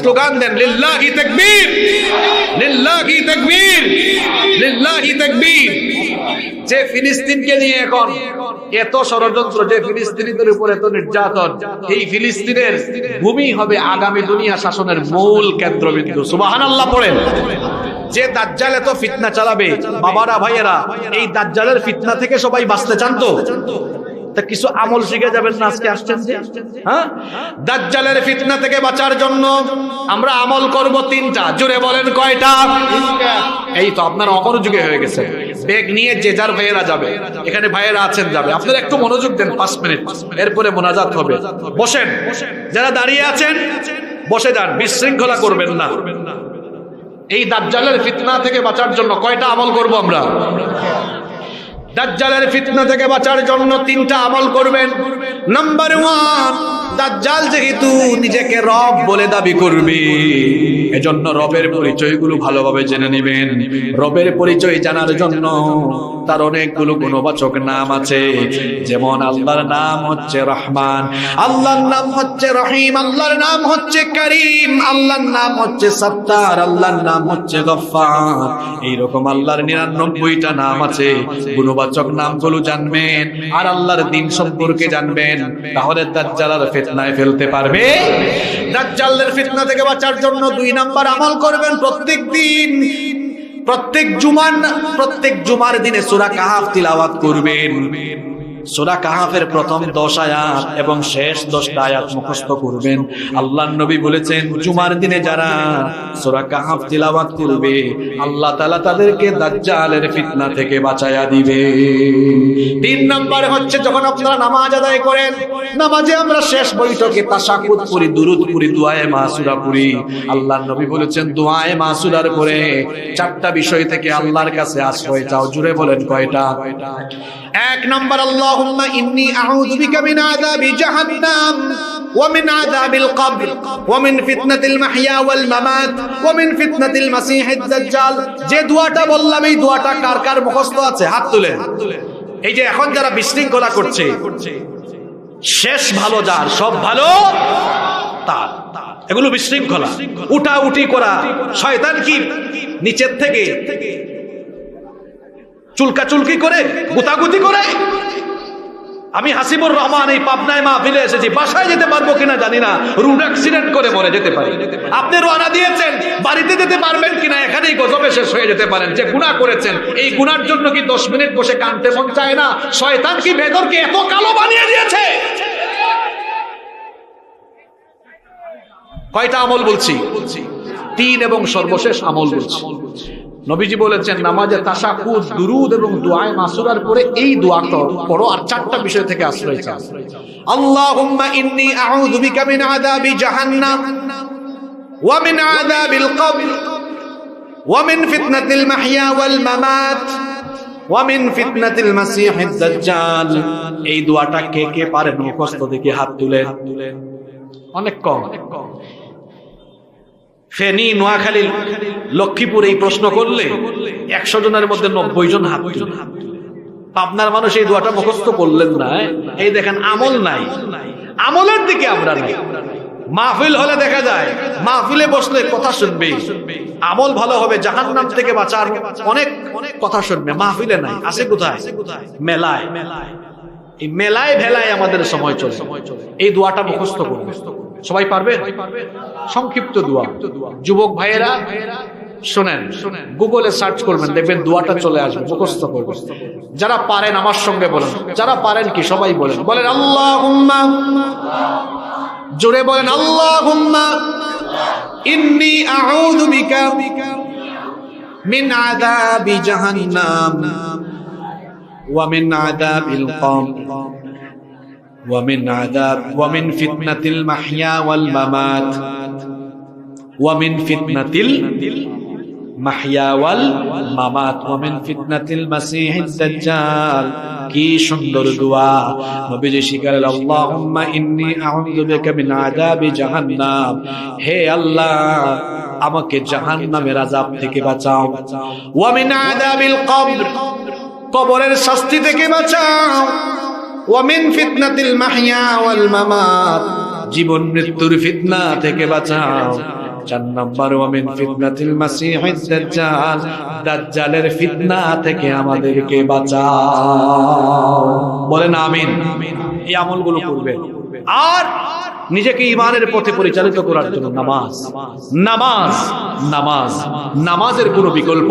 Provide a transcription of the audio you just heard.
Slogan দেন, লিল্লাহি তাকবীর লিল্লাহি তাকবীর লিল্লাহি তাকবীর। যে ফিলিস্তিনকে নিয়ে এখন এত ষড়যন্ত্র, যে ফিলিস্তিনিদের উপর এত নির্যাতন, এই ফিলিস্তিনের ভূমি হবে আগামী দুনিয়া শাসনের মূল কেন্দ্রবিন্দু। সুবহানাল্লাহ পড়েন। যে দাজ্জাল এত ফিতনা চালাবে, বাবারা, ভাইয়েরা, এই দাজ্জালের ফিতনা থেকে সবাই বাঁচতে চান তো? তা কিছু আমল শিখে যাবেন না আজকে আসছেন যে? হ্যাঁ? দাজ্জালের ফিতনা থেকে বাঁচার জন্য আমরা আমল করব তিনটা। জুড়ে বলেন কয়টা? এই তো আপনার অমনোযোগে হয়ে গেছে। বেগ নিয়ে যে যার ভাইয়েরা যাবে, এখানে ভাইয়েরা আছেন যাবে। আপনারা একটু মনোযোগ দেন পাঁচ মিনিট। এরপরে মোনাজাত হবে। বসেন। যারা দাঁড়িয়ে আছেন, বসে যান। বিশৃঙ্খলা করবেন না। এই দাজ্জালের ফিতনা থেকে বাঁচার জন্য কয়টা আমল করব আমরা? দাজ্জালের ফিতনা থেকে বাঁচার জন্য তিনটা আমল করবেন। নাম্বার ওয়ান দাজ্জাল যেহেতু নিজেকে রব বলে দাবি করবে, এজন্য রবের পরিচয়গুলো ভালোভাবে জেনে নেবেন। রবের পরিচয় জানার জন্য তার অনেকগুলো গুণবাচক নাম আছে। যেমন আল্লাহর নাম হচ্ছে রহমান, আল্লাহর নাম হচ্ছে রহিম, আল্লাহর নাম হচ্ছে করিম, আল্লাহর নাম হচ্ছে সত্তার, আল্লাহর নাম হচ্ছে গফফার। এইরকম আল্লাহর নিরানব্বইটা নাম আছে। গুণবাচক নামগুলো জানবেন আর আল্লাহর দিন সম্পর্কে জানবেন। তাহলে তার দাজ্জালার ফিতনায় ফেলতে পারবে। দাজ্জালের ফিতনা থেকে বাঁচার জন্য দুই নাম্বার আমল করবেন প্রত্যেক দিন। প্রত্যেক জুমান প্রত্যেক জুমার দিনে সূরা কাহাফ তিলাওয়াত করবেন। সূরা কাহাফের প্রথম দশ আয়াত এবং শেষ দশটা আয়াত মুখস্থ করবেন। আল্লাহ নবী বলেছেন, জুমার দিনে যারা সূরা কাহাফ তিলাওয়াত করবে, আল্লাহ তাআলা তাদেরকে দাজ্জালের ফিতনা থেকে বাঁচায়া দিবে। তিন নম্বর হচ্ছে, যখন আপনারা নামাজ আদায় করেন, নামাজে আমরা শেষ বৈঠকে তাশাহুদ করি, দুরুদ করি দুআয়ে মাসুরা করি আল্লাহ নবী বলেছেন দুআয়ে মাসুরার পরে চারটা বিষয় থেকে আল্লাহর কাছে আশ্রয় চাও। জুড়ে বলেন কয়টা? এক নম্বর আল্লাহুম্মা ইন্নী আউযু বিকা মিন আযাবি জাহান্নাম ومن عذاب القبر ومن فتنة المحيا والممات ومن فتنة المسيح الدجال যে দোয়াটা বললাম এই দোয়াটা কার কার মুখস্থ আছে হাত তুলে এই যে এখন যারা বিশৃঙ্খলা করছে শেষ ভালো যার সব ভালো তার এগুলো বিশৃঙ্খলা উঠা উঠি করা শয়তান কি নিচের থেকে চুলকা চুলকি করে গুতাগুতি করে আমি হাসিবুর রহমান এই পাবনায় মা ফিরে এসেছি। বাসায় যেতে পারব কিনা জানি না। রুড অ্যাক্সিডেন্ট করে মরে যেতে পারি। আপনি রোয়ানা দিয়েছেন। বাড়িতে যেতে পারবেন কিনা এখানেই গজবে শেষ হয়ে যেতে পারেন। যে গুণা করেছেন, এই গুনার জন্য কি দশ মিনিট বসে কানতে মন চায় না? শয়তান কি ভেতরকে এত কালো বানিয়ে দিয়েছে? কয়টা আমল বলছি? তিন এবং সর্বশেষ আমল বলছি। নবীজি বলেছেন নামাজে তাশাকুদ দুরুদ এবং দোয়ায়ে মাসুরার পরে এই দোয়াটা পড়ো আর চারটা বিষয় থেকে আশ্রয় চাও। আল্লাহুম্মা ইন্নী আউযু বিকা মিন আযাবি জাহান্নাম ওয়া মিন আযাবিল কবর ওয়া মিন ফিতনাতিল মাহইয়া ওয়াল মামাত ওয়া মিন ফিতনাতিল মাসিহিদ দাজ্জাল। এই দোয়াটা কে কে পারেন মুখস্থ দেখে হাত তুলেন অনেক কম। ফেনী, নোয়াখালী, লক্ষ্মীপুর এই প্রশ্ন করলে একশো জনের মধ্যে নব্বই জন হাত। পাবনার মানুষ এই দোয়াটা মুখস্থ করলেন না এই দেখেন, আমল নাই। আমলের দিকে আমরা মাহফিল হলে দেখা যায়, মাহফিলে বসলে কথা শুনবে। আমল ভালো হবে জাহান নাম থেকে বাঁচার অনেক অনেক কথা শুনবে। মাহফিলে নাই, আছে কোথায়? মেলায়। এই মেলায় ভেলায় আমাদের সময় চলে। এই দোয়াটা মুখস্থ করবে সবাই পারবে সংক্ষিপ্ত দোয়া। যুবক ভাইয়েরা শোনেন শোনেন। গুগলে সার্চ করবেন দেখবেন দোয়াটা চলে আসবে মুখস্থ করবে যারা পারেন আমার সঙ্গে বলেন যারা পারেন কি সবাই বলেন? বলেন আল্লাহ। জোরে বলেন আল্লাহ ইন্নি ওয়া ومن عذاب ومن فتنة المحيا والممات ومن فتنة المحيا والممات ومن فتنة المسيح الدجال কি সুন্দর দোয়া নবীজি শিকারের আল্লাহুম্মা ইন্নী আউযু বিকা মিন আযাবি জাহান্নাম হে আল্লাহ আমাকে জাহান্নামের আযাব থেকে বাঁচাও ওয়া মিন আযাবিল কবর কবরের শাস্তি থেকে বাঁচাও ওয়ামিন ফিতনাতিল মাহইয়া ওয়াল মামাত। জীবন মৃত্যুর ফিতনা থেকে বাঁচাও। চার নাম্বার, ওয়ামিন ফিতনাতিল মাসিহিদ দাজ্জাল। দাজ্জালের ফিতনা থেকে আমাদেরকে বাঁচাও। বলেন আমিন। এই আমলগুলো করবেন আর নিজেকে ইমানের পথে পরিচালিত করার জন্য নামাজ। নামাজ নামাজ, নামাজের কোনো বিকল্প